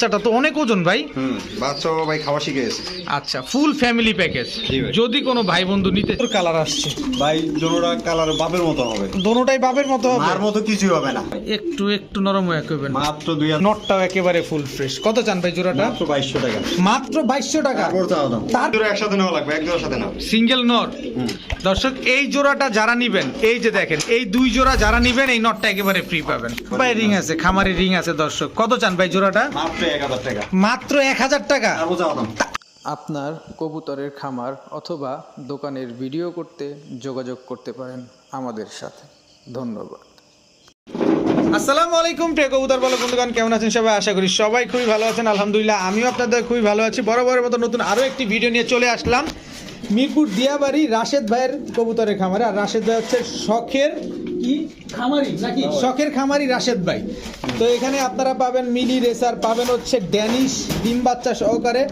বাচ্চাটা তো অনেক ওজন ভাই। হুম বাচ্চাও ভাই খাওয়া শিখে গেছে। আচ্ছা ফুল ফ্যামিলি প্যাকেজ। যদি কোনো ভাই বন্ধু নিতে কালার আসছে। ভাই দোনোটা কালার বাপের মতো হবে। দোনোটাই বাপের মতো হবে? মার মতো কিছুই হবে না। একটু একটু নরম হয়ে করবেন মাত্র দুই হাজার নটটাও একেবারে ফুল ফ্রেশ কত চান ভাই জোড়াটা? মাত্র বাইশশো টাকা। মাত্র বাইশশো টাকা? তার- জোড়া একসাথে নেওয়া লাগবে এক জোড়ার সাথে নাও। সিঙ্গেল নট দর্শক এই জোড়াটা যারা নিবেন এই যে দেখেন এই দুই জোড়া যারা নিবেন এই নটটা একেবারে ফ্রি পাবেন। ভাই রিং আছে খামারি রিং আছে দর্শক। কত চান ভাই জোড়াটা? মাত্র এক হাজার টাকা। মাত্র এক হাজার টাকা। দাম আপনার কবুতরের খামার অথবা দোকানের ভিডিও করতে যোগাযোগ করতে পারেন আমাদের সাথে। ধন্যবাদ। আসসালামু আলাইকুম প্রিয় কবুতর বলো বন্ধুগণ কেমন আছেন সবাই? আশা করি সবাই খুবই ভালো আছেন। আলহামদুলিল্লাহ আমিও আপনাদের খুবই ভালো আছি। বড় বড় মতো নতুন আরও একটি ভিডিও নিয়ে চলে আসলাম। মিরপুর দিয়াবাড়ি রাশেদ ভাইয়ের কবুতরের খামারে। আর রাশেদ ভাই হচ্ছে শখের কি? খামারি নাকি? শখের খামারি রাশেদ ভাই। তো এখানে আপনারা পাবেন মিলি রেসার পাবেন হচ্ছে ড্যানিশ ডিম বাচ্চা সহকারে।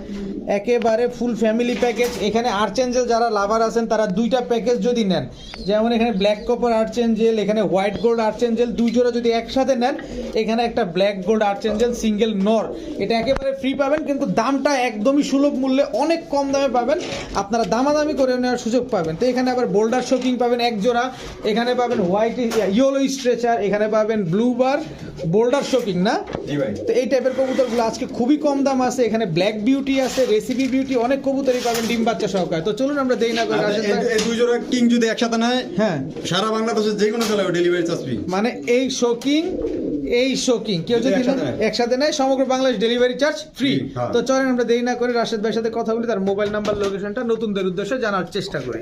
একেবারে ফুল ফ্যামিলি প্যাকেজ এখানে আর্চেঞ্জেল যারা লাভার আছেন তারা দুইটা প্যাকেজ যদি নেন যেমন এখানে ব্ল্যাক কপার আর্চেঞ্জেল এখানে হোয়াইট গোল্ড আর্চেঞ্জেল দুই জোড়া যদি একসাথে নেন এখানে একটা ব্ল্যাক গোল্ড আর্চেঞ্জেল সিঙ্গেল নর এটা একেবারে ফ্রি পাবেন কিন্তু দামটা একদমই সুলভ মূল্যে অনেক কম দামে পাবেন। আপনারা দামাদামি করে নেওয়ার সুযোগ পাবেন। তো এখানে আবার বোল্ডার শোকিং পাবেন এক জোড়া। এখানে পাবেন হোয়াইট ইয়েলো স্ট্রেচার এখানে পাবেন ব্লু বার বোল্ডার শোকিং না? তো এই টাইপের কবুতরগুলো আজকে খুবই কম দাম আছে। এখানে ব্ল্যাক বিউটি আছে রেসিপি বিউটি অনেক কবুতরই পাবেন ডিম বাচ্চা সহকারে। তো চলুন আমরা দেই না করে রাশেদ এই দুই জোড়া কিং যদি একসাথে নেয় হ্যাঁ। সারা বাংলাদেশে যে কোনো জেলায় ডেলিভারি চার্জ ফ্রি মানে এই শোকিং এই শোকিং কেউ যদি একসাথে নেয়। সমগ্র বাংলাদেশ ডেলিভারি চার্জ ফ্রি। তো চলেন আমরা দেরি না করে রাশেদ ভাইয়ের সাথে কথা বলি তার মোবাইল নাম্বার লোকেশনটা নতুনদের উদ্দেশ্যে জানার চেষ্টা করি।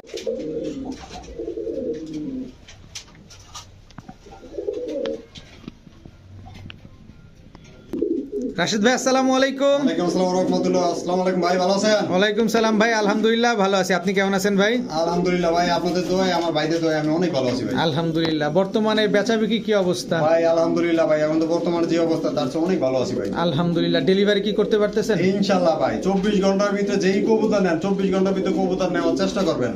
রাশেদ ভাই আসসালামু আলাইকুম। ওয়ালাইকুম আসসালাম রহমতুল্লাহ আসসালামু আলাইকুম ভাই ভালো আছেন? ওয়ালাইকুম সালাম ভাই আলহামদুলিল্লাহ ভালো আছি। আপনি কেমন আছেন ভাই? আলহামদুলিল্লাহ ভাই আপনাদের দোয়ায় আমার ভাইদের দোয়ায় আমি অনেক ভালো আছি ভাই। আলহামদুলিল্লাহ। বর্তমানে বেচা বিক্রি কি অবস্থা? ভাই আলহামদুলিল্লাহ ভাই এখন তো বর্তমানে যে অবস্থা তার চেয়ে অনেক ভালো আছি ভাই। আলহামদুলিল্লাহ। ডেলিভারি কি করতে পারতেছেন? ইনশাল্লাহ ভাই চব্বিশ ঘণ্টার ভিতরে যেই কবুতর নেন চব্বিশ ঘণ্টার ভিতরে কবুতর নেওয়ার চেষ্টা করবেন।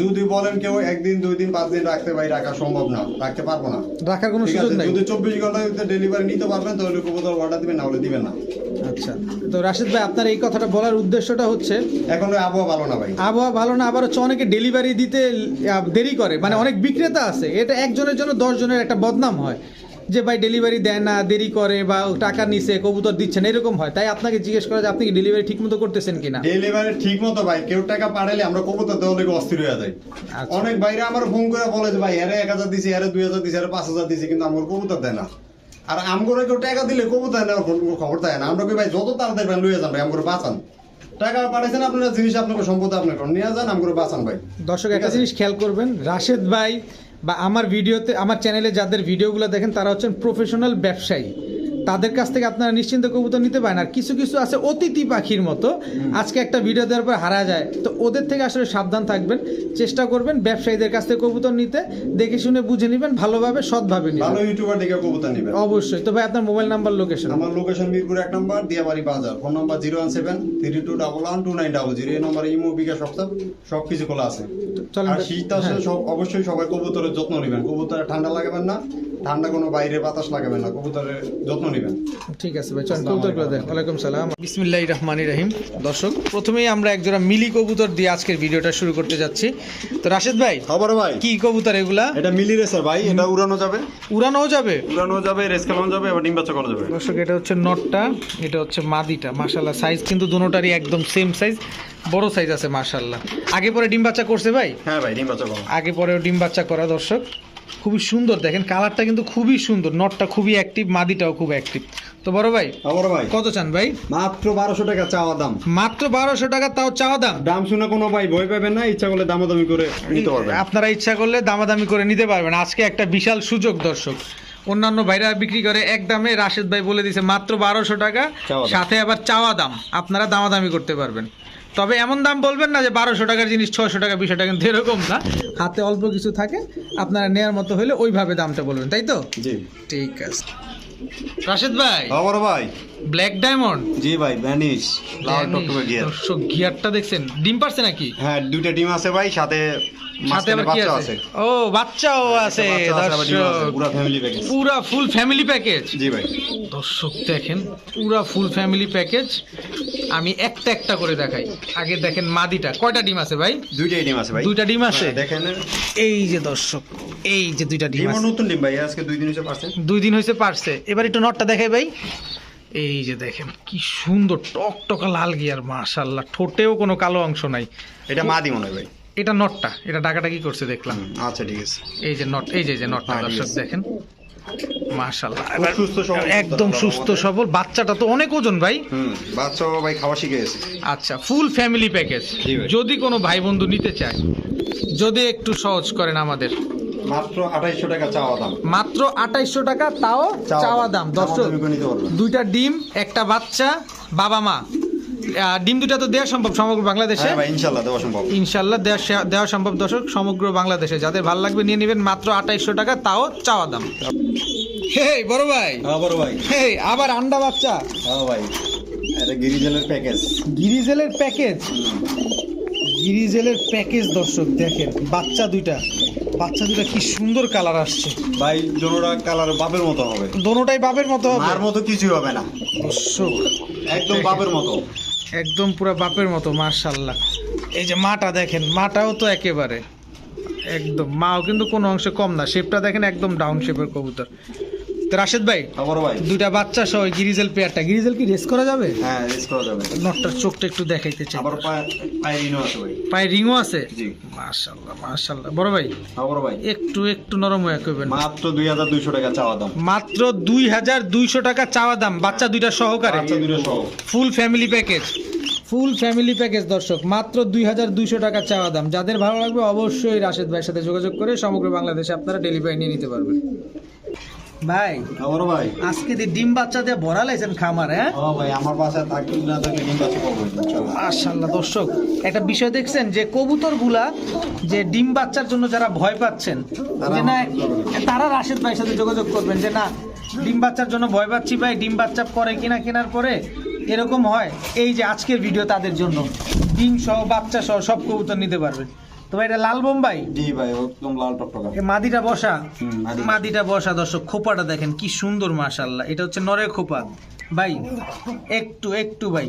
যদি বলেন কেউ একদিন দুই দিন পাঁচ দিন রাখতে ভাই রাখা সম্ভব না। রাখতে পারব না। রাখার কোনো সুযোগ নেই? যদি চব্বিশ ঘণ্টা ভিতরে ডেলিভারি নিতে পারবেন তাহলে কবুতর অর্ডার দিবেন না হলে দিবেন না। আচ্ছা। তো রাশিদ ভাই আপনার এই কথাটা বলার উদ্দেশ্যটা হচ্ছে এখন আবহাওয়া ভালো না ভাই। আবহাওয়া ভালো না আবার হচ্ছে অনেকে ডেলিভারি দিতে দেরি করে। মানে অনেক বিক্রেতা আছে এটা একজনের জন্য দশ জনের একটা বদনাম হয়। যে ভাই ডেলিভারি দেয় না দেরি করে বা টাকা নিছে কবুতর দিচ্ছেন এরকম হয়। তাই আপনাকে জিজ্ঞেস করা যে আপনি কি ডেলিভারি ঠিক মতো করতেছেন কিনা? ডেলিভারি ঠিক মতো ভাই কেউ টাকা পাঠালে আমরা কবুতর দেওয়া লেগে অস্থির হয়ে যায় আচ্ছা। অনেক বাইরে আমার ফোন করে বলে যে ভাই এরে এক হাজার দিছি এরে দুই হাজার দিছি এরে পাঁচ হাজার দিছি কিন্তু আমার কবুতর দেয় না। আর আমগরে কেউ টাকা দিলে কবুতর নেওয়ার খবর দেয় না। আমরা কই ভাই যত তাড়াতাড়ি পারেন লইয়া যান ভাই আমগরে বাঁচান। টাকা পাঠাইছেন আপনারা জিনিস আপনাকে সম্পদ আপনার নিয়ে যান আমগরে বাঁচান ভাই। দর্শক একটা জিনিস খেয়াল করবেন রাশেদ ভাই বা আমার ভিডিওতে আমার চ্যানেলে যাদের ভিডিওগুলো দেখেন তারা হচ্ছেন প্রফেশনাল ব্যবসায়ী। তাদের কাছ থেকে আপনারা নিশ্চিন্ত কবুতর নিতে পারেন। আর কিছু কিছু আছে অতিথি পাখির মতো। আজকে একটা ভিডিও দেওয়ার পর হারা যায়। তো ওদের থেকে আসলে সাবধান থাকবেন চেষ্টা করবেন ব্যবসায়ীদের কাছ থেকে কবুতর নিতে। দেখে শুনে বুঝে নেবেন ভালোভাবে সৎভাবে ভালো ইউটিউবার দেখে কবুতর নেবেন। অবশ্যই। তো ভাই আপনার মোবাইল নাম্বার লোকেশন আমার লোকেশন মিরপুর এক নম্বর দিয়াবাড়ি বাজার। Phone number zero one seven three two double one two nine double zero. এই নম্বরে ইমো বিকাশ সব সব কিছু খোলা আছে। আর শীত আসলে হ্যাঁ। সব অবশ্যই সবাই কবুতরের যত্ন নেবেন। কবুতরে ঠান্ডা লাগাবেন না। ঠান্ডা কোনো বাইরে বাতাস লাগাবেন না। কবুতরের যত্ন নেবেন। ঠিক আছে ভাই চল কবুতরগুলো দেখ। ওয়ালাইকুম সালাম। বিসমিল্লাহির রহমানির রহিম। দর্শক প্রথমেই আমরা একজোড়া মিলি কবুতর দিয়ে আজকের ভিডিওটা শুরু করতে যাচ্ছি। তো রাশেদ ভাই খবর ভাই? কি কবুতর এগুলা? এটা মিলি রেসার ভাই এটা উড়ানো যাবে। উড়ানো যাবে? উড়ানো যাবে রেস খেলানো যাবে ডিম বাচ্চা করা যাবে। দর্শক এটা হচ্ছে নটটা এটা হচ্ছে মাদিটা মাশাল্লাহ সাইজ কিন্তু দুটোটারই একদম সেম সাইজ বড় সাইজ আছে মাশাল্লাহ আগে পরে ডিম বাচ্চা করছে ভাই? হ্যাঁ ভাই ডিম বাচ্চা করা। আগে পরেও ডিম বাচ্চা করা দর্শক। খুবই সুন্দর। দেখেন কালারটা কিন্তু খুবই সুন্দর। নটটা খুবই অ্যাক্টিভ মাদিটাও খুব অ্যাক্টিভ তো বড় ভাই খবর ভাই। কত চান ভাই? মাত্র বারোশো টাকা চাওয়া দাম। মাত্র বারোশো টাকা তাও চাওয়া দাম? দাম শুনে কোনো ভাই ভয় পাবেন না ইচ্ছা করলে দামাদামি করে নিতে পারবেন। আপনারা ইচ্ছা করলে দামাদামি করে নিতে পারবেন। আজকে একটা বিশাল সুযোগ দর্শক। অন্যান্য ভাইরা বিক্রি করে এক দামে রাশেদ ভাই বলে দিছে মাত্র বারোশো টাকা সাথে আবার চাওয়া দাম। আপনারা দামাদামি করতে পারবেন। তবে এমন দাম বলবেন না যে বারোশো টাকার জিনিস ছশো টাকা বিশো টাকা কিন্তু এরকম না। হাতে অল্প কিছু থাকে আপনারা নেয়ার মতো হলে ওইভাবে দামটা বলবেন তাই তো? জি। ঠিক আছে। রাশেদ ভাই। খবর ভাই। ব্ল্যাক ডায়মন্ড জি ভাই ভ্যানিশ লাল টকটকে গিয়ার দর্শক গিয়ারটা দেখছেন। ডিম পারছে নাকি? হ্যাঁ দুইটা ডিম আছে ভাই সাথে সাথে আবার কি আছে? ও বাচ্চাও আছে দর্শক। পুরা ফুল ফ্যামিলি প্যাকেজ জি ভাই। দর্শক দেখেন পুরা ফুল ফ্যামিলি প্যাকেজ আমি একটা একটা করে দেখাই। আগে দেখেন মাদিটা। কয়টা ডিম আছে ভাই? দুইটাই ডিম আছে ভাই। দুইটা ডিম আছে? হ্যাঁ, দেখেন। এই যে দর্শক এই যে দুইটা ডিম আছে। নতুন ডিম ভাই আজকে দুই দিন হচ্ছে পারছে। দুই দিন হয়েছে পারছে। এবার একটু নটটা দেখাই ভাই। এই যে দেখেন কি সুন্দর টক টকা লাল গিয়ার মাশাল্লাহ ঠোঁটেও কোনো কালো অংশ নাই। এটা মা দি মনে হয় ভাই। এটা নটটা। এটা ডাকাটা কি করছে দেখলাম। আচ্ছা ঠিক আছে। এই যে নট এই যে নটটা হ্যাঁ, দর্শক দেখেন। সবল একদম সুস্থ সবল। বাচ্চাটা তো অনেক ওজন ভাই। হুম বাচ্চাও ভাই খাওয়া শিখে গেছে। আচ্ছা ফুল ফ্যামিলি প্যাকেজ। যদি কোনো ভাই বন্ধু নিতে চায় যদি একটু সহজ করেন আমাদের। মাত্র আঠাইশো টাকা চাওয়া দাম। মাত্র আঠাইশশো টাকা তাও চাওয়া দাম। পারবেন। দুইটা ডিম একটা বাচ্চা বাবা মা। ডিম দুটা তো দেওয়া সম্ভব সমগ্র বাংলাদেশে? হ্যাঁ ইনশাল্লাহ দেওয়া সম্ভব। ইনশাল্লাহ দেওয়া দেওয়া সম্ভব দর্শক সমগ্র বাংলাদেশে। যাদের ভালো লাগবে নিয়ে নেবেন মাত্র আঠাইশশো টাকা তাও চাওয়া দাম। হে বড় ভাই। হ্যাঁ বড় ভাই। হে আবার আন্ডা বাচ্চা। হ্যাঁ ভাই এটা গিরিজেলের প্যাকেজ। গিরিজেলের প্যাকেজ? গিরিজেলের প্যাকেজ দর্শক দেখেন বাচ্চা দুইটা। বাচ্চা দুইটা কি সুন্দর কালার আসছে। ভাই জোনোরা কালার বাপের মতো হবে। দোনোটাই বাপের মতো হবে? মার মতো কিছুই হবে না। দর্শক একদম বাপের মতো। একদম পুরো বাপের মতো মার্শাল্লাহ এই যে মাটা দেখেন, মাটাও তো একেবারে। একদম, মাও কিন্তু কোনো অংশে কম না শেপটা দেখেন একদম ডাউন শেপের কবুতর। তো রাশেদ ভাই হ্যাঁ ভাই। দুইটা বাচ্চা সহ গিরিজেল পেয়ারটা গিরিজেল কি রেস করা যাবে? হ্যাঁ রেস করা যাবে। নটটার চোখটা একটু দেখাইতে চাই। আবার পায়ে রিনো আছে ভাই। পায়ে রিংও আছে? জি। মার্শাল্লাহ মার্শাল্লাহ বড় ভাই বড় ভাই। একটু একটু নরম হয়ে কইবেন। মাত্র দুই হাজার দুইশো টাকা চাওয়া দাম। মাত্র দুই হাজার দুইশো টাকা চাওয়া দাম। বাচ্চা দুইটা সহকারে। বাচ্চা দুটো সহ। Full family package. Full family package দর্শক। মাত্র দুই হাজার দুইশো টাকা চাওয়া দাম। যাদের ভালো লাগবে অবশ্যই রাশেদ ভাইয়ের সাথে যোগাযোগ করে সমগ্র বাংলাদেশে আপনারা ডেলিভারি নিয়ে নিতে পারবেন। ভাই বড় ভাই? আজকে দিয়ে ডিম বাচ্চা দিয়ে ভরা লাইছেন খামার হ্যাঁ? হ্যাঁ ভাই আমার বাসায় থাকলে না থাকলে ডিম বাচ্চা পাবো মাশাল্লাহ দর্শক একটা বিষয় দেখছেন যে কবুতরগুলা যে ডিম বাচ্চার জন্য যারা ভয় পাচ্ছেন যে না তারা রাশেদ ভাইয়ের সাথে যোগাযোগ করবেন যে না ডিম বাচ্চার জন্য ভয় পাচ্ছি ভাই ডিম বাচ্চা পরে কিনা কেনার পরে এরকম হয়। এই যে আজকের ভিডিও তাদের জন্য ডিম সহ বাচ্চা সহ সব কবুতর নিতে পারবে। তো ভাই এটা লাল বোম্বাই? জি ভাই একদম লাল টকটকা। মাদিটা বসা। মাদিটা। বসা দর্শক খোপাটা দেখেন কি সুন্দর মাশাল্লাহ এটা হচ্ছে নরের খোপা। ভাই একটু একটু ভাই।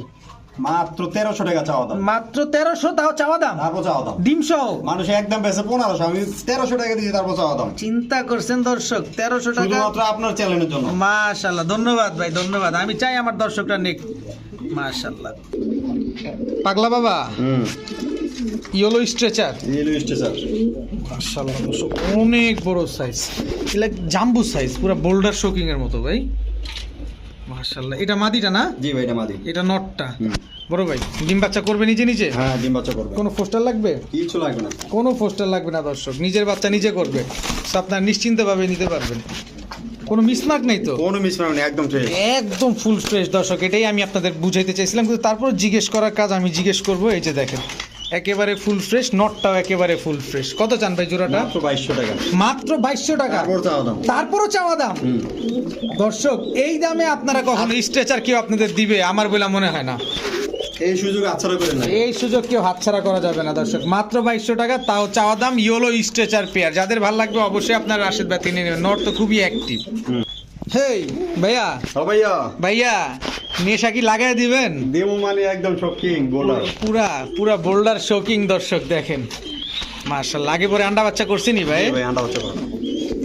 মাত্র তেরোশো টাকা চাওয়া দাম। মাত্র তেরোশো তাও চাওয়া দাম? তারপর চাওয়া দাম। ডিম সহ মানুষ একদম বেশি পনেরোশো আমি তেরোশো টাকা দিয়েছি তারপর চাওয়া দাম। চিন্তা করছেন দর্শক তেরোশো টাকা শুধুমাত্র আপনার চ্যানেলের জন্য। মাশাল্লাহ ধন্যবাদ ভাই ধন্যবাদ। আমি চাই আমার দর্শকরা নিক। মাশাল্লাহ পাগলা বাবা? হুম। ইয়েলো স্ট্রেচার ইয়েলো স্ট্রেচার দর্শক অনেক বড় সাইজ লাইক জাম্বু সাইজ পুরো বোল্ডার শোকিং এর মতো ভাই। মাশাল্লাহ এটা মাদিটা না? জি ভাই এটা মাদি। এটা নটটা। বড় ভাই ডিম বাচ্চা করবে নিজে নিজে? হ্যাঁ ডিম বাচ্চা করবে। কোনো পোস্টার লাগবে? কিছু লাগবে না। কোনো পোস্টার লাগবে না দর্শক। নিজের বাচ্চা নিজে করবে। So আপনার নিশ্চিন্তভাবে নিতে পারবেন কোনো মিসমার্ক নেই তো? কোনো মিস নেই একদম ফ্রেশ একদম ফুল ফ্রেশ দর্শক। এটাই আমি আপনাদের বুঝাইতে চাইছিলাম কিন্তু তারপর জিজ্ঞেস করার কাজ আমি জিজ্ঞেস করব। এই যে দেখেন একেবারে ফুল ফ্রেশ নটটাও একেবারে ফুল ফ্রেশ কত চান ভাই জোড়াটা? মাত্র বাইশশো টাকা। মাত্র বাইশশো টাকা? তারপর চাওয়া দাম। তারপরও চাওয়া দাম? দর্শক এই দামে আপনারা কখনো স্ট্রেচার কেউ আপনাদের দিবে? আমার বলে মনে হয় না। এই সুযোগ আচ্ছাড়া করে না। এই সুযোগ কেউ হাতছাড়া করা যাবে না দর্শক। মাত্র বাইশশো টাকা তাও চাওয়া দাম ইয়োলো স্ট্রেচার পেয়ার যাদের ভালো লাগবে অবশ্যই আপনার রাশেদ ভাই কিনে নেবেন। নট তো খুবই অ্যাক্টিভ হেই ভাইয়া। ও ভাইয়া। ভাইয়া নেশা কি লাগাই দিবেন? দেবো মানে একদম শকিং বোল্ডার পুরা পুরা বোল্ডার শোকিং দর্শক দেখেন। মার্শাল আগে পরে আন্ডা বাচ্চা করছিনি ভাই? ভাই আন্ডা ভালো।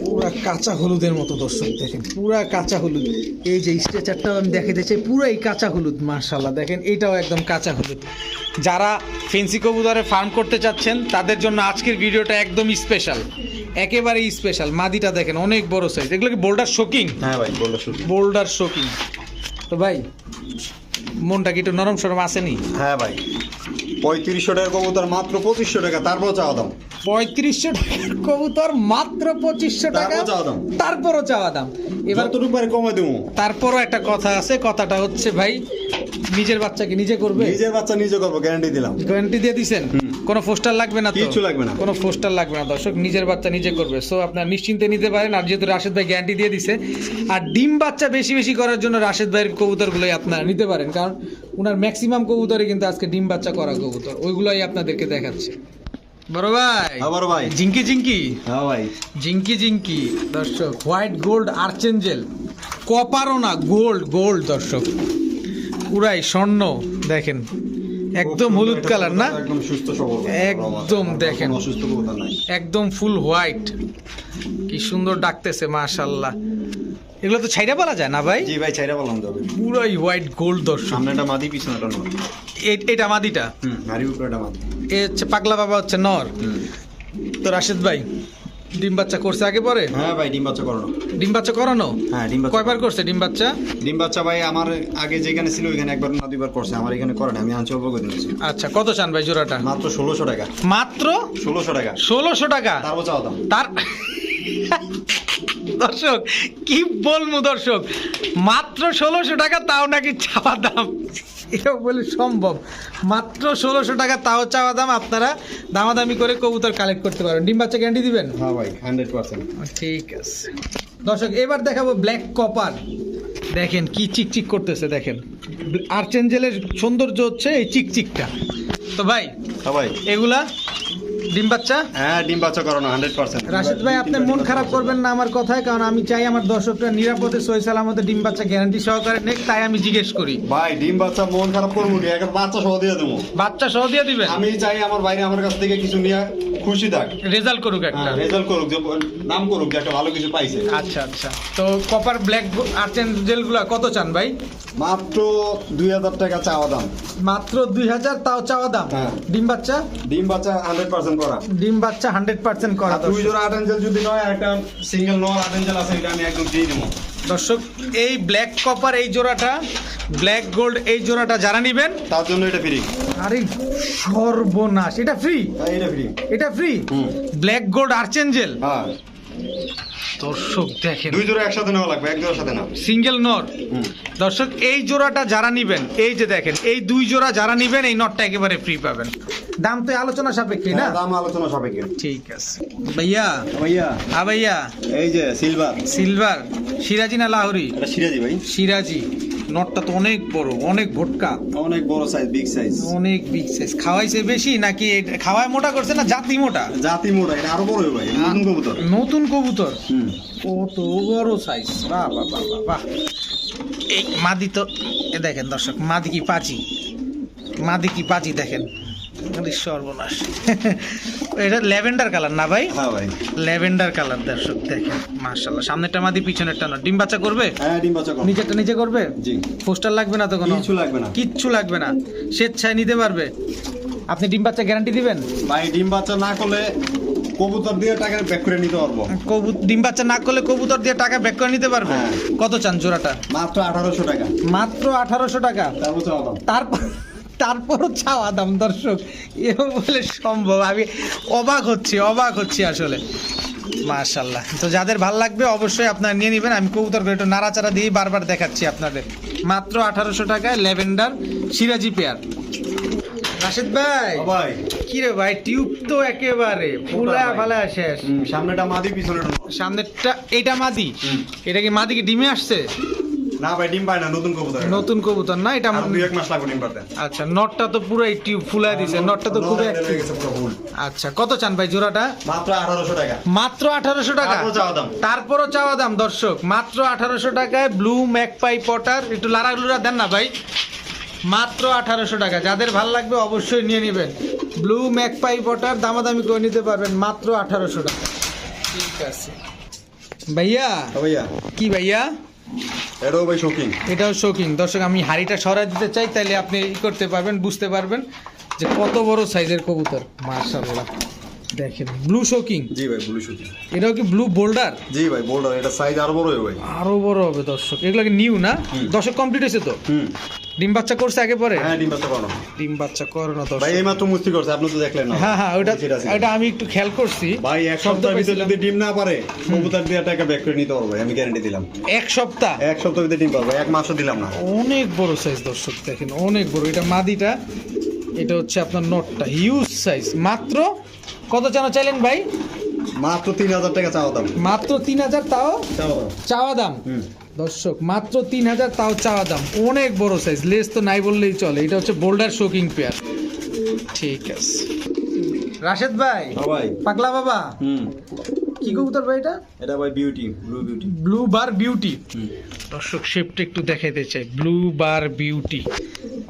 পুরা কাঁচা হলুদের মতো দর্শক দেখেন পুরা কাঁচা হলুদ। এই যে স্ট্রেচারটাও আমি দেখাতে চাই পুরো এই কাঁচা হলুদ মার্শাল্লাহ দেখেন এটাও একদম কাঁচা হলুদ। যারা ফেন্সি কবুতরে ফার্ম করতে চাচ্ছেন তাদের জন্য আজকের ভিডিওটা একদম স্পেশাল একেবারে স্পেশাল মাদিটা দেখেন অনেক বড় সাইজ এগুলো কি বোল্ডার শোকিং হ্যাঁ ভাই বোলার শুধু বোল্ডার শোকিং তো ভাই মনটা কি একটু নরম সরম আসেনি? হ্যাঁ ভাই। পঁয়ত্রিশশো টাকার কবুতর মাত্র পঁচিশশো টাকা তারপর চাওয়া দাম। পঁয়ত্রিশশো টাকার কবুতর মাত্র পঁচিশশো টাকা চাওয়া দাম। তারপরও চাওয়া দাম। এবার তো পারে কমে দেবো। তারপরও একটা কথা আছে কথাটা হচ্ছে ভাই নিজের বাচ্চাকে নিজে করবে? নিজের বাচ্চা নিজে করব গ্যারান্টি দিলাম। গ্যারান্টি দিয়ে দিছেন। কোনো পোস্টার লাগবে না তো? কিচ্ছু লাগবে না। কোনো পোস্টার লাগবে না। দর্শক নিজের বাচ্চা নিজে করবে। সো আপনার নিশ্চিন্তে নিতে পারেন। আর যেহেতু রাশেদ ভাই গ্যারান্টি দিয়ে দিছে আর ডিম বাচ্চা বেশি বেশি করার জন্য রাশেদ ভাইয়ের কবুতরগুলোই আপনারা নিতে পারেন। কারণ ওনার ম্যাক্সিমাম কবুতরে কিন্তু আজকে ডিম বাচ্চা করা কবুতর। ওইগুলোই আপনাদেরকে দেখাচ্ছে। বড় ভাই। আবার ভাই। জিঙ্কি জিঙ্কি? হ্যাঁ ভাই। জিঙ্কি জিঙ্কি। দর্শক হোয়াইট গোল্ড আর্চেঞ্জেল কপারও না গোল্ড গোল্ড দর্শক। পুরাই স্বর্ণ দেখেন। একদম হলুদ কালার না? একদম সুস্থ সবল একদম দেখেন। একদম ফুল হোয়াইট কি সুন্দর ডাকতেছে মাশাল্লাহ এগুলো তো ছাইরা বলা যায় না ভাই? জি ভাই ছাইরা বললাম যাবে। পুরাই হোয়াইট গোল্ড দর্শক। সামনেটা মাদি পিছনেটা নর। এটা মাদিটা? হুম হাড়ি উপরেটা মাদি। এ হচ্ছে পাগলা বাবা হচ্ছে নর। তো রাশেদ ভাই ডিম বাচ্চা করছে আগে পরে? হ্যাঁ ভাই ডিম বাচ্চা করানো। ডিম বাচ্চা করানো? হ্যাঁ ডিম বাচ্চা কয়বার করছে ডিম বাচ্চা? ডিম বাচ্চা ভাই আমার আগে যেখানে ছিল ওইখানে একবার না দুইবার করছে আমার এখানে করে না আমি আনছি অল্প করে দিয়েছি আচ্ছা কত চান ভাই জোড়াটা? মাত্র ষোলোশো টাকা। মাত্র? ষোলোশো টাকা। ষোলোশো টাকা? তারপর চাও দাম তার দর্শক কি বলব দর্শক? মাত্র ষোলোশো টাকা তাও নাকি চাওয়া দাম। এটাও বলে সম্ভব। মাত্র ষোলোশো টাকা তাও চাওয়া দাম আপনারা দামাদামি করে কবুতর কালেক্ট করতে পারেন ডিম বাচ্চা গ্যারান্টি দিবেন? হ্যাঁ ভাই হান্ড্রেড পার্সেন্ট ঠিক আছে। দর্শক এবার দেখাবো ব্ল্যাক কপার দেখেন কি চিকচিক করতেছে দেখেন। আর্চেঞ্জেলের সৌন্দর্য হচ্ছে এই চিকচিকটা। তো ভাই হ্যাঁ ভাই। এগুলা ডিম বাচ্চা? হ্যাঁ ডিম বাচ্চা করানো হান্ড্রেড পার্সেন্ট রাশেদ ভাই আপনি মন খারাপ করবেন না আমার কথায় কারণ আমি চাই আমার দর্শকরা নিরাপদে সই সালামতে ডিম বাচ্চা গ্যারান্টি সহকারে নেক তাই আমি জিজ্ঞেস করি। ভাই ডিম বাচ্চা মন খারাপ করব কি? একটা বাচ্চা সহ দিয়ে দেবো। বাচ্চা সহ দিয়ে দিবেন? আমি চাই আমার বাইরে আমার কাছ থেকে কিছু নিয়ে খুশি থাক। রেজাল্ট করুক একটা। রেজাল্ট করুক যে নাম করুক যে একটা ভালো কিছু পাইছে। আচ্ছা আচ্ছা। তো কপার ব্ল্যাক আর্চেঞ্জেলগুলা কত চান ভাই? মাত্র দুই হাজার টাকা চাওয়া দাম। মাত্র দুই হাজার তাও চাওয়া দাম? হ্যাঁ। ডিম বাচ্চা? ডিম বাচ্চা হান্ড্রেড পার্সেন্ট করা। ডিম বাচ্চা হান্ড্রেড পার্সেন্ট করা। দুই জোড়া আটেঞ্জেল যদি নয় একটা সিঙ্গেল নয় আটেঞ্জেল আছে এটা আমি একদম দিয়ে দেবো। দর্শক এই ব্ল্যাক কপার এই জোড়াটা ব্ল্যাক গোল্ড এই জোড়াটা যারা নিবেন তার জন্য এটা ফ্রি আরে সর্বনাশ এটা ফ্রি এটা ফ্রি এটা ফ্রি ব্ল্যাক গোল্ড আর্চেঞ্জেল? হ্যাঁ। দর্শক দেখেন। দুই জোড়া একসাথে নেওয়া লাগবে এক জোড়ার সাথে না। সিঙ্গেল নর। দর্শক এই জোড়াটা যারা নিবেন এই যে দেখেন এই দুই জোড়া যারা নিবেন এই নটটা একেবারে ফ্রি পাবেন। দাম তো আলোচনা সাপেক্ষে না? হ্যাঁ, দাম আলোচনা সাপেক্ষে। ঠিক আছে। ভাইয়া ভাইয়া। হ্যাঁ ভাইয়া। এই যে সিলভার। সিলভার। সিরাজি না লাহোরি? এটা সিরাজি ভাই। সিরাজি। নটটা তো অনেক বড় অনেক ভোটকা। অনেক বড় সাইজ বিগ সাইজ অনেক বিগ সাইজ খাওয়াইছে বেশি নাকি খাওয়ায় মোটা করছে না জাতি মোটা? জাতি মোটা এটা আরও বড় হবে ভাই নতুন কবুতর। নতুন কবুতর? হুম। কত বড় সাইজ বাহ বাহ বাহ বাহ এই মাদি তো এ দেখেন দর্শক মাদি কি পাচি মাদি কি পাচি দেখেন। সর্বনাশ। এটা ল্যাভেন্ডার কালার না ভাই? হ্যাঁ ভাই। ল্যাভেন্ডার কালার দর্শক দেখেন মাশাল্লাহ সামনেরটা মাদি পিছনেরটা না ডিম বাচ্চা করবে? হ্যাঁ ডিম বাচ্চা কর নিচেরটা নিচে করবে? জি। পোস্টার লাগবে না তো কোনো? কিছু লাগবে না। কিচ্ছু লাগবে না। স্বেচ্ছায় নিতে পারবে। আপনি ডিম বাচ্চা গ্যারান্টি দিবেন? ভাই ডিম বাচ্চা না করলে কবুতর দিয়ে টাকা ব্যাক করে নিতে পারব। কবু ডিম বাচ্চা না করলে কবুতর দিয়ে টাকা ব্যাক করে নিতে পারবে? হ্যাঁ। কত চান জোড়াটা? মাত্র আঠারোশো টাকা। মাত্র আঠারোশো টাকা। তারপর তারপর তারপরও চাওয়া দাম দর্শক। এও বলে সম্ভব। আমি অবাক হচ্ছি অবাক হচ্ছি আসলে। মাশাল্লাহ তো যাদের ভালো লাগবে অবশ্যই আপনারা নিয়ে নেবেন। আমি কবুতর করে একটু নাড়াচাড়া দিয়ে বারবার দেখাচ্ছি আপনাদের। মাত্র আঠারোশো টাকায় ল্যাভেন্ডার সিরাজি পেয়ার। রাশেদ ভাই ভাই। কি রে ভাই টিউব তো একেবারে। ফুলা ভাই। ফালা শেষ। সামনেটা মাদি পিছনেটা নর। সামনেরটা এটা মাদি? এটা কি মাদি কি ডিমে আসছে? না ভাই ডিম পায় না নতুন কবুতর। নতুন কবুতর না এটা দুই এক মাস লাগবে ডিম পাতে আচ্ছা নটটা তো পুরো টিউব ফুলাই দিছে নটটা তো খুবই। হয়ে। আচ্ছা কত চান ভাই জোড়াটা? মাত্র আঠারোশো টাকা। মাত্র আঠারোশো টাকা? তারপর চাওয়া দাম। তারপরও চাওয়া দাম দর্শক মাত্র আঠারোশো টাকায় ব্লু ম্যাকপাই পটার একটু লারা লুরা দেন না ভাই। মাত্র আঠারোশো টাকা যাদের ভালো লাগবে অবশ্যই নিয়ে নেবেন। ব্লু ম্যাকপাই পটার দামাদামি করে নিতে পারবেন মাত্র আঠারোশো টাকা। ঠিক আছে। ভাইয়া? ভাইয়া। কি ভাইয়া? এটাও ভাই শৌখিন এটাও শৌখিন দর্শক, আমি হাড়িটা সরাই দিতে চাই তাহলে আপনি ই করতে পারবেন, বুঝতে পারবেন যে কত বড় সাইজের কবুতর। মার্শাল্লাহ দেখেন ব্লু শোকিং জি ভাই ব্লু শৌখিন এটাও কি ব্লু বোল্ডার জি ভাই বোল্ডার এটা সাইজ আরও বড় হবে। ভাই আরও বড় হবে দর্শক। এগুলো কি নিউ না? দর্শক কমপ্লিট হয়েছে তো? হুম। ডিম বাচ্চা করছে আগে পরে? হ্যাঁ ডিম বাচ্চা করানো। ডিম বাচ্চা করো না ভাই দর্শক এই মাত্র মুস্তি করছে আপনি তো দেখলেন না। হ্যাঁ হ্যাঁ ওটা। ওটা আমি একটু খেয়াল করছি। ভাই এক সপ্তাহের ভিতরে যদি ডিম না পারে কবুতর দিয়ে টাকা ব্যাক করে নিতে পারব আমি গ্যারান্টি দিলাম। এক সপ্তাহ? এক সপ্তাহের ভিতরে ডিম পারব এক মাসও দিলাম না। অনেক বড় সাইজ দর্শক দেখেন অনেক বড়। এটা মাদিটা এটা হচ্ছে আপনার নোটটা হিউজ সাইজ মাত্র কত চানো চাইলেন ভাই? মাত্র তিন হাজার টাকা চাওয়া দাম। মাত্র তিন হাজার তাও? চাওয়া দাম। দর্শক মাত্র তিন হাজার তাও চাওয়া দাম। অনেক বড় সাইজ লেস তো নাই বললেই চলে। এটা হচ্ছে বোল্ডার শোকিং পেয়ার ঠিক আছে। রাশেদ ভাই ভাই। পাগলা বাবা। হুম। ভাই এটা? এটা ভাই beauty blue beauty blue bar beauty দর্শক শেপটা একটু দেখাইতে চাই। ব্লু বার বিউটি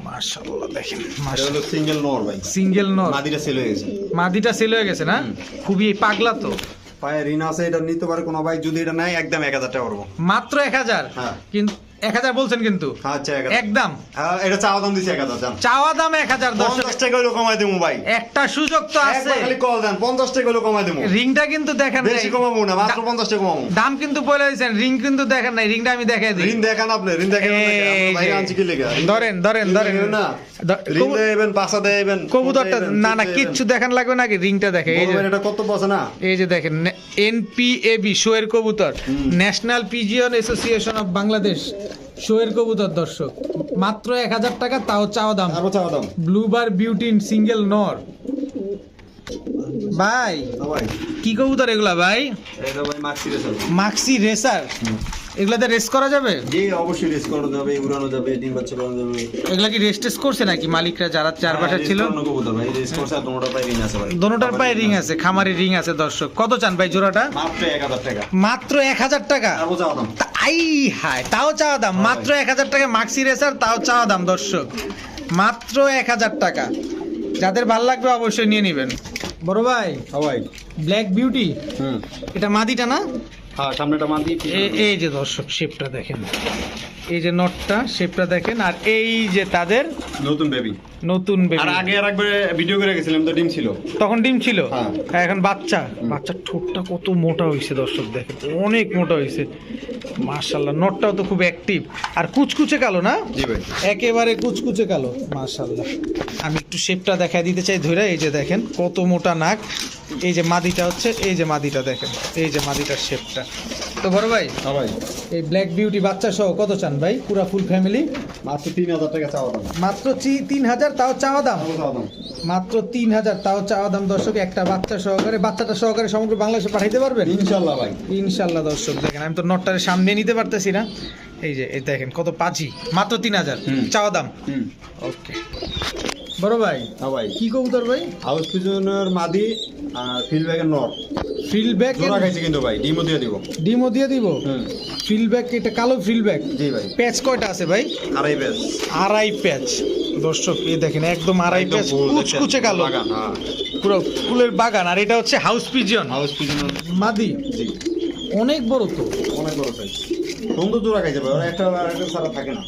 মাশাআল্লাহ দেখেন সিঙ্গেল নর ভাই। সিঙ্গেল নর মাদিটা সেল হয়ে গেছে। মাদিটা সেল হয়ে গেছে না? খুবই পাগলা তো। পায়ে ঋণ আছে এটা নিতে পারে কোনো ভাই যদি এটা নেয় একদম এক হাজার টাকা মাত্র এক হাজার? হ্যাঁ। কিন্তু এক হাজার বলছেন কিন্তু। আচ্ছা একদম। হ্যাঁ, এটা চাওয়া দাম দিছি এক হাজার চাওয়া দাম এক হাজার পঞ্চাশ টাকা হলো কমাই দেবো ভাই। একটা সুযোগ তো আছে। খালি কল দেন পঞ্চাশ টাকা হলো কমাই দেবো রিংটা কিন্তু দেখেন বেশি কমাবো না মাত্র পঞ্চাশ টাকা কমাবো। দাম কিন্তু বলে দিয়েছেন রিং কিন্তু দেখেন নাই রিংটা আমি দেখাই দিই। ঋণ দেখান আপনি ঋণ দেখান এই ভাই আনছি কি লেগে? ধরেন ধরেন ধরেন। না? কবু- দেবেন পাশা দেবেন কবুতরটা না না কিচ্ছু দেখান। লাগবে নাকি রিংটা দেখে। এই যে এটা কত বসে না? এই যে দেখেন এনপিএবি শোয়ের কবুতর। National pigeon association of Bangladesh শোয়ের কবুতর দর্শক মাত্র এক হাজার টাকা তাও চাওয়া দাম। আরও চাওয়া দাম। ব্লুবার বিউটিন সিঙ্গেল নর। ভাই কি কবুতর এগুলা ভাই? ভাই মাক্সি রেসার। Maxi racer. এগুলাতে রেস করা যাবে? জি অবশ্যই রেস করানো যাবে উড়ানো যাবে ডিম বাচ্চা করানো যাবে। এগুলা কি রেস টেস করছে নাকি মালিকরা যারা চারপাশে ছিল? কবুতর ভাই রেস করছে আর তোমার পায়ে ঋণ আছে ভাই। দোনোটার পায়ে রিং আছে খামারে রিং আছে দর্শক। কত চান ভাই জোড়াটা? মাত্র এক হাজার টাকা। মাত্র এক হাজার টাকা? আরও চাওয়া দাম। আই হায় তাও চাওয়া দাম। মাত্র এক হাজার টাকা মাক্সি রেসার তাও চাওয়া দাম দর্শক। মাত্র এক হাজার টাকা। যাদের ভালো লাগবে অবশ্যই নিয়ে নেবেন। বড় ভাই ভাই ব্ল্যাক বিউটি হুম। এটা মাদিটা না? হ্যাঁ সামনেটা মান্দি এ- এই যে দর্শক শেপটা দেখেন। এই যে নটটা শেপটা দেখেন আর এই যে তাদের নতুন বেবি নতুন আর আগে আর একবার ভিডিও করে গেছিলাম তো ডিম ছিল। তখন ডিম ছিল? হ্যাঁ। এখন বাচ্চা। বাচ্চার ঠোঁটটা কত মোটা হয়েছে দর্শক দেখেন অনেক মোটা হয়েছে। মার্শাল্লাহ নটটাও তো খুব অ্যাক্টিভ আর কুচকুচে কালো না? একেবারে কুচকুচে কালো মার্শাল্লাহ আমি একটু শেপটা দেখা দিতে চাই ধরে এই যে দেখেন কত মোটা নাক। এই যে মাদিটা হচ্ছে এই যে মাদিটা দেখেন এই যে মাদিটার শেপটা তো বড় ভাই হ্যাঁ ভাই। এই ব্ল্যাক বিউটি বাচ্চা সহ কত চান ভাই? পুরা ফুল ফ্যামিলি মাত্র তিন হাজার টাকা চাওয়া মাত্র তিন হাজার তাও চাওয়া দাম? মাত্র তিন হাজার তাও চাওয়া দাম দর্শক একটা বাচ্চা সহকারে বাচ্চাটা সহকারে সমগ্র বাংলাদেশে পাঠাইতে পারবেন? ইনশাল্লাহ ভাই। ইনশাল্লাহ দর্শক দেখেন আমি তো নটটারে সামনে নিতে পারতেছি না। এই যে এই দেখেন কত পাঁচি মাত্র তিন হাজার চাওয়া দাম। ওকে। বড় ভাই হ্যাঁ ভাই। কি কবুতর ভাই? হাউস পিজনের মাদি আর ফিল ব্যাগের নর। ফিল ব্যাক জোড়া খাইছে কিন্তু ভাই ডিমও দিয়ে দিব। ডিমও দিয়ে দিব? হুম। ফিল ব্যাক এটা কালো ফিল ব্যাক জি ভাই। প্যাচ কয়টা আছে ভাই? আড়াই বেশ আড়াই প্যাচ দর্শক এই দেখেন একদম আড়াই প্যাচ কুচকুচে কালো। বাগান, হ্যাঁ। পুরো ফুলের বাগান আর এটা হচ্ছে হাউস পিজন হাউস পিজনের মাদি? জি। অনেক বড় তো। অনেক বড় সাইজ সুন্দর জোড়া খাইছে ভাই ওরা একটা আর একটা ছাড়া থাকে না।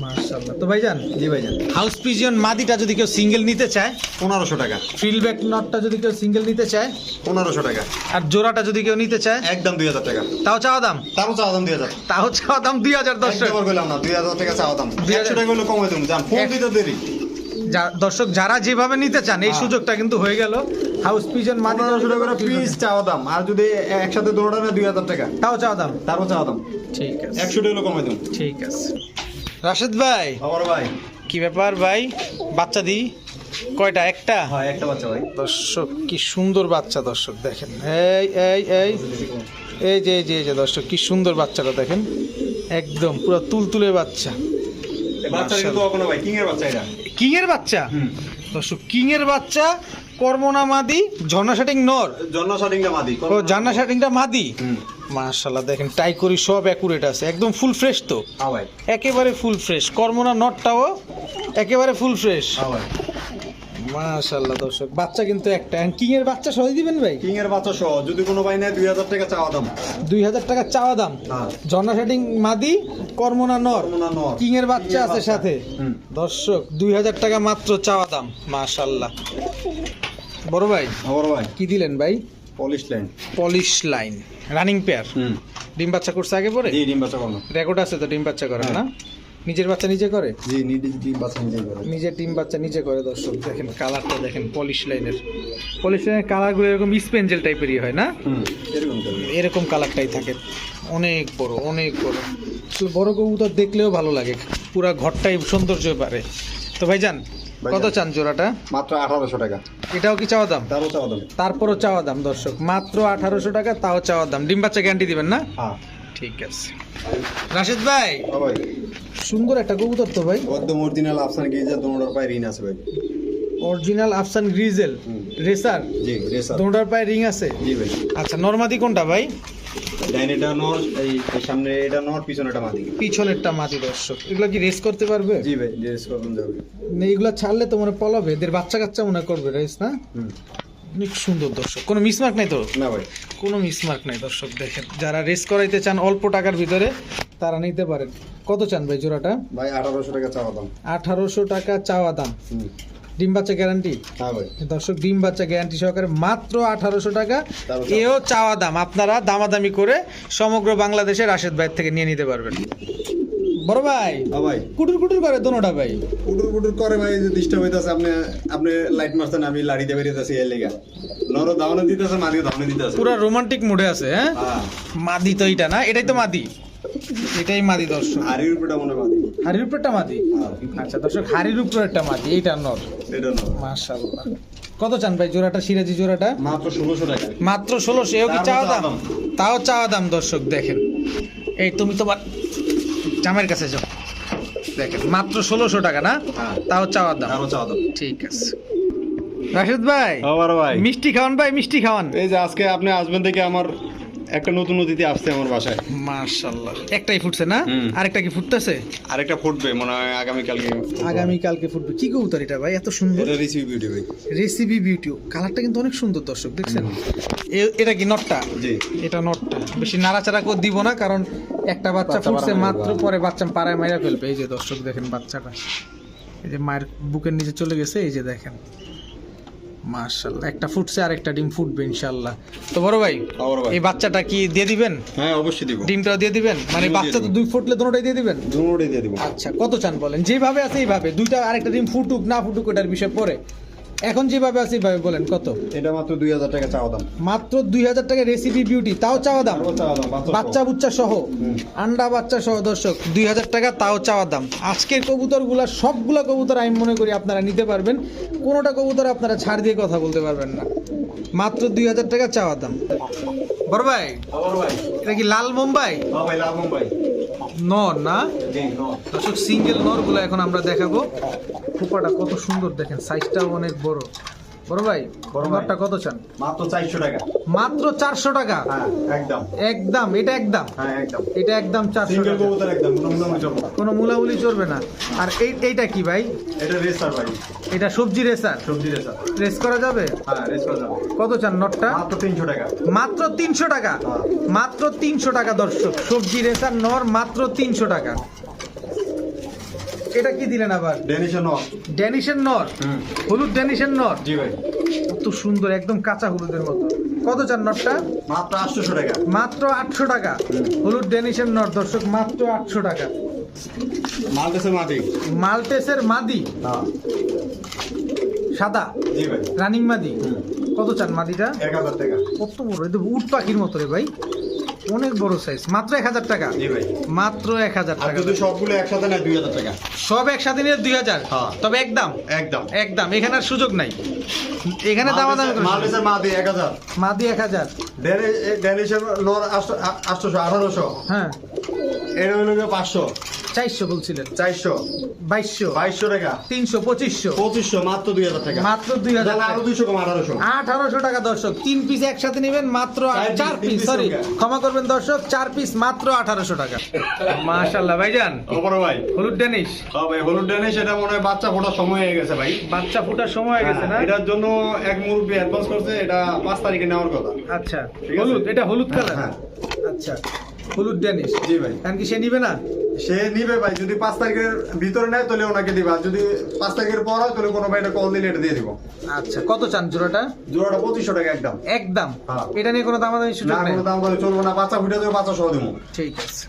মাশাআল্লাহ। তো ভাইজান জি ভাইজান। হাউস পিজন মাদিটা যদি কেউ সিঙ্গেল নিতে চায় পনেরোশো টাকা। ফিলব্যাক নটটা যদি কেউ সিঙ্গেল নিতে চায় পনেরোশো টাকা। আর জোড়াটা যদি কেউ নিতে চায় একদম দুই হাজার টাকা। তাও চাওয়া দাম? তারও চাওয়া দাম দুই হাজার। তাও চাওয়া দাম দুই হাজার দর্শক। একবার বললাম না দুই হাজার টাকা চাওয়া দাম। দুই হাজার- টাকা হলে কমাই দেবো যান ফোন দিতে দেরি। যা- দর্শক যারা যেভাবে নিতে চান এই হ্যাঁ। সুযোগটা কিন্তু হয়ে গেল। হাউস পিজন টাকা করে পিস চাওয়া দাম আর যদি একসাথে দৌড়া না দুই হাজার টাকা। তাও চাওয়া দাম? তারও চাওয়া দাম। ঠিক আছে। একশো টাকা কমাই দেবো ঠিক আছে। রাশেদ ভাই। আমার ভাই? কি ব্যাপার ভাই? বাচ্চা দি? কয়টা একটা? হয় একটা বাচ্চা ভাই। দর্শক কি সুন্দর বাচ্চা দর্শক দেখেন। এই এই এই। এই যে এই যে এই যে দর্শক কি সুন্দর বাচ্চাটা দেখেন। একদম পুরো তুলতুলে বাচ্চা। বাচ্চা কিন্তু কোনো ভাই কিং এর বাচ্চা এটা? কিং এর বাচ্চা দর্শক কিং এর বাচ্চা কর্মনা মাদি ঝর্ণা শাটিং নর? জন্ম শাটিংটা মাদি ও ঝর্ণা শাটিংটা মাদি? মাশাল্লাহ দেখেন টাই করি সব অ্যাকুরেট আছে একদম ফুল ফ্রেশ তো। একেবারে ফুল ফ্রেশ কর্মনা নটটাও একেবারে ফুল ফ্রেশ মাশাল্লাহ দর্শক বাচ্চা কিন্তু একটা। কিং এর বাচ্চা সবাই দিবেন ভাই? কিং এর বাচ্চা সহ যদি কোনো ভাই নেয় দুই হাজার টাকা চাওয়া দাম। দুই হাজার টাকা চাওয়া দাম। হ্যাঁ। ঝর্ণা শাটিং মাদি কর্মনা নর। কিং এর বাচ্চা আছে সাথে। দর্শক দুই হাজার টাকা মাত্র চাওয়া দাম। মাশাল্লাহ বড় ভাই? আমার ভাই। কি দিলেন ভাই? Polish line polish line running pair ডিম বাচ্চা করছে আগে পরে? জি ডিম বাচ্চা করো রেকর্ড আছে তো ডিম বাচ্চা করে হ্যাঁ। না? নিজের বাচ্চা নিজে করে? জি নিডি ডিম বাচ্চা নিজে করে। নিজের ডিম বাচ্চা নিজে করে দর্শক। দেখেন কালারটা দেখেন পলিশ লাইনের পলিশ লাইনের কালারগুলো এরকম স্পেঞ্জেল টাইপেরই হয় না? এরকম কালারটাই থাকে। অনেক বড় অনেক বড়। বড় কবুতর দেখলেও ভালো লাগে। পুরা ঘরটাই সৌন্দর্য পারে তো ভাই যান কত চান জোড়াটা? মাত্র আঠারোশো টাকা। এটাও কি চাওয়া দাম? তারও চাওয়া দাম। তারপরও চাওয়া দাম দর্শক। মাত্র আঠারোশো টাকা তাও চাওয়া দাম। ডিম বাচ্চা গ্যারান্টি দিবেন না? হ্যাঁ। ঠিক আছে। রাশেদ ভাই ভাই। সুন্দর একটা কবুতর তো ভাই। একদম অরিজিনাল আফসান গিয়ে দোনোটার পায়ে ঋণ আছে ভাই। অরিজিনাল আফসান গ্রিজেল রেসার জি রেসার দোনোটার পায়ে রিং আছে? জি ভাই। আচ্ছা নর্মাদি কোনটা ভাই? এটা নর এই এই সামনে এটা নর পিছনে এটা মাদি পিছনেরটা মাদি দর্শক। এগুলো কি রেস করতে পারবে? জি ভাই রেস করবেন যাবে না, ছাড়লে তো মনে পলাবে। এদের বাচ্চা কাচ্চা মনে করবে রেস না? অনেক সুন্দর দর্শক। কোনো মিসমার্ক নাই তো? না ভাই। কোনো মিসমার্ক নাই দর্শক দেখেন। যারা রেস করাইতে চান অল্প টাকার ভিতরে তারা নিতে পারেন। কত চান ভাই জোড়াটা? ভাই আঠারোশো টাকা চাওয়া দাম। আঠারোশো টাকা চাওয়া দাম। ডিম বাচ্চা গ্যারান্টি হ্যাঁ ভাই। দর্শক ডিম বাচ্চা গ্যারান্টি সহকারে মাত্র আঠারোশো টাকা। এও চাওয়া দাম। আপনারা দামাদামি করে সমগ্র বাংলাদেশের রাশেদ ভাই থেকে নিয়ে নিতে পারবেন। বড় ভাই হ্যাঁ ভাই। কুটুর কুটুর করে দোনোটা ভাই। পুটুর পুটুর করে ভাই যে ডিস্টার্ব হইতাছে আপনি আপনি লাইট মারছেন আমি লাড়িতে বেরিয়েতেছি এর লেগা। নর দাওনে দিতেছে মাদিও দাওনে দিতেছে। পুরো রোমান্টিক মুডে আছে হ্যাঁ? হ্যাঁ। মাদি তো এটা না এটাই তো মাদি। এটাই মাদি দর্শক আরির উপরটা মনে মাদি। হাড়ির উপরটা মাদি? হ্যাঁ। আচ্ছা দর্শক হাড়ির উপরেরটা মাদি এইটা নর। এটা নর। মাশাআল্লাহ। কত চান ভাই জোড়াটা সিরাজি জোড়াটা? মাত্র ষোলোশো টাকা। মাত্র ষোলোশো এও কি চাওয়া দাম। তাও চাওয়া দাম দর্শক দেখেন। এই তুমি তোমার জামাইয়ের কাছে যাও। দেখেন মাত্র ষোলোশো টাকা না? হ্যাঁ। তাও চাওয়া দাম। আরও চাওয়া দাম। ঠিক আছে। রাশিদ ভাই আবার ভাই। মিষ্টি খাওয়ান ভাই মিষ্টি খাওয়ান। এই যে আজকে আপনি আসবেন থেকে আমার একটা নতুন অতিথি আসছে আমার বাসায়। মাশাআল্লাহ। একটাই ফুটছে না। আরেকটা কি ফুটতেছে? আরেকটা ফুটবে মনে হয় আগামী কালকে আগামী কালকে ফুটবে। কি কবুতর এটা ভাই? এত সুন্দর। এটা রিসিভ বিউটি ভাই। রেসিপি বিউটি কালারটা কিন্তু অনেক সুন্দর দর্শক দেখছেন? এ- এটা কি নটটা? জি। এটা নটটা। বেশি নাড়াচাড়া করে দিব না কারণ একটা বাচ্চা বাচ্চা ফুটছে মাত্র পরে বাচ্চা পাড়ায় মাইরা ফেলবে। এই যে দর্শক দেখেন বাচ্চাটা। এই যে মায়ের বুকের নিচে চলে গেছে এই যে দেখেন। মাশাল্লাহ একটা ফুটছে আর একটা ডিম ফুটবে ইনশাল্লাহ তো বড় ভাই এই বাচ্চাটা কি দিয়ে দিবেন? হ্যাঁ অবশ্যই দিব। ডিমটাও দিয়ে দিবেন? মানে বাচ্চা তো দুই ফুটলে দুটোটাই দিয়ে দিবেন? দুটোটাই দিয়ে দিব। আচ্ছা কত চান বলেন? যেভাবে আছে এইভাবে দুইটা আরেকটা ডিম ফুটুক না ফুটুক ওটার বিষয় পরে। এখন যেভাবে আছে এইভাবে বলেন কত? এটা মাত্র দুই হাজার টাকা চাওয়া দাম। মাত্র দুই হাজার টাকা রেসিপি বিউটি তাও চাওয়া দাম? বাচ্চা বুচ্চা সহ। আন্ডা বাচ্চা সহ দর্শক দুই হাজার টাকা তাও চাওয়া দাম। আজকের কবুতরগুলা সবগুলা কবুতর আমি মনে করি আপনারা নিতে পারবেন। কোনোটা কবুতর আপনারা ছাড় দিয়ে কথা বলতে পারবেন না। মাত্র দুই হাজার টাকা চাওয়া দাম। বড় ভাই ভাই। এটা কি লাল মুম্বাই? হ্যাঁ ভাই লাভ ভাই নর না? দর্শক সিঙ্গেল নরগুলো এখন আমরা দেখাবো। খোপাটা কত সুন্দর দেখেন সাইজটাও অনেক বড়। বড় ভাই কত চান? মাত্র চারশো টাকা। মাত্র চারশো টাকা? হ্যাঁ একদম। একদম এটা একদম? হ্যাঁ একদম। এটা একদম চারশো সিঙ্গেল কবুতর একদম কোনো চলবে কোনো মুলামুলি চলবে না। আর এই এইটা কি ভাই? এটা রেসার ভাই। এটা সবজি রেসার? সবজি রেসার। রেস করা যাবে? হ্যাঁ রেস করা যাবে। কত চান নটটা? মাত্র তিনশো টাকা। মাত্র তিনশো টাকা। মাত্র তিনশো টাকা দর্শক। সবজি রেসার নর মাত্র তিনশো টাকা। এটা কি দিলেন আবার? ডেনিশন নর। ড্যানিশের নর? হুম। হলুদ ড্যানিশের নর? জি ভাই। কত সুন্দর একদম কাঁচা হলুদের মতো। কত চান নটটা মাত্র আটশোশো টাকা। মাত্র আটশো টাকা। হলুদ ড্যানিশের নর দর্শক মাত্র আটশো টাকা। মালদেশের মাটি মাল্টেসের মাদি? হ্যাঁ সাদা? জি ভাই। রানিং মাদি? হুম। কত চান মাদিটা? এক হাজার টাকা। কত বড় এটা উট পাখির মতো রে ভাই। অনেক বড় সাইজ মাত্র এক হাজার টাকা। মাত্র এক হাজার টাকা যদি সবগুলো একসাথে নেয় দুই হাজার টাকা। সব একসাথে নিয়ে দুই হাজার? হ্যাঁ। তবে একদম। একদম একদম এখানে আর সুযোগ নাই। এখানে দাম দাম মা দিয়ে এক হাজার। মাদি এক হাজার। ডেনিশের নর আটশোশো আঠারোশো। হ্যাঁ। এটা হলো পাঁচশো। চারশো বলছিলেন। চারশো। বাইশশো। বাইশশো টাকা। তিনশো পঁচিশশো। পঁচিশশো মাত্র দুই হাজার টাকা। মাত্র দুই হাজার আরও দুইশো কম আঠারোশো। আঠারোশো টাকা দর্শক। তিন পিস একসাথে নেবেন মাত্র চার পিস সরি ক্ষমা করবেন দর্শক চার পিস মাত্র আঠারোশো টাকা। মাশাল্লাহ ভাইজান। ওপরে ভাই। হলুদ ডেনিশ। হ্যাঁ ভাই হলুদ ডেনিশ এটা মনে হয় বাচ্চা ফোটার সময় হয়ে গেছে ভাই। বাচ্চা ফুটার সময় হয়ে গেছে না? হ্যাঁ, এটার জন্য এক মুরব্বী অ্যাডভান্স করছে এটা পাঁচ তারিখে নেওয়ার কথা। আচ্ছা হলুদ এটা হলুদ কালার হ্যাঁ। আচ্ছা হলুদ ডেনিশ। জি ভাই। কারণ কি সে নিবে না? সে নিবে ভাই যদি পাঁচ তারিখের ভিতরে নেয় তাহলে ওনাকে দিবা আর যদি পাঁচ তারিখের পর হয় তাহলে কোনো ভাই এটা কল দিলে এটা দিয়ে দিব। আচ্ছা কত চান জোড়াটা? জোড়াটা পঁচিশশো টাকা একদম। একদম? হ্যাঁ। এটা নিয়ে কোনো দামাদামি সুযোগ না নেই? কোনো দাম বলে চলবো না বাচ্চা ফুটে দেবে বাচ্চা সহ দেবো। ঠিক আছে।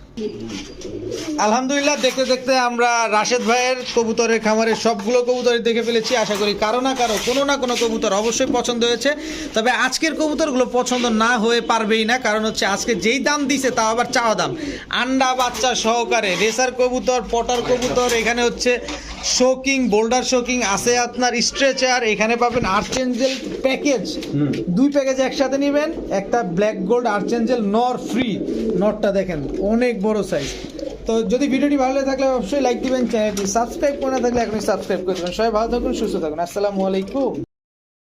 আলহামদুলিল্লাহ দেখতে দেখতে আমরা রাশেদ ভাইয়ের কবুতরের খামারের সবগুলো কবুতর দেখে ফেলেছি আশা করি কারও না কারও কোনো না কোনো কবুতর অবশ্যই পছন্দ হয়েছে। তবে আজকের কবুতরগুলো পছন্দ না হয়ে পারবেই না কারণ হচ্ছে আজকে যেই দাম দিছে তাও আবার চাওয়া দাম। আন্ডা বাচ্চা সহকারে রেসার কবুতর পটার কবুতর এখানে হচ্ছে শোকিং বোল্ডার শোকিং আছে আপনার স্ট্রেচার এখানে পাবেন আর্চেঞ্জেল প্যাকেজ। দুই প্যাকেজ একসাথে নেবেন একটা ব্ল্যাক গোল্ড আর্চেঞ্জেল নর ফ্রি। নরটা দেখেন অনেক বড় সাইজ তো যদি ভিডিওটি ভালো লাগে থাকলে অবশ্যই লাইক দিবেন চ্যানেলটি সাবস্ক্রাইব করে না থাকলে এখনই সাবস্ক্রাইব করে দেবেন। সবাই ভালো থাকুন সুস্থ থাকুন। আসসালামু আলাইকুম।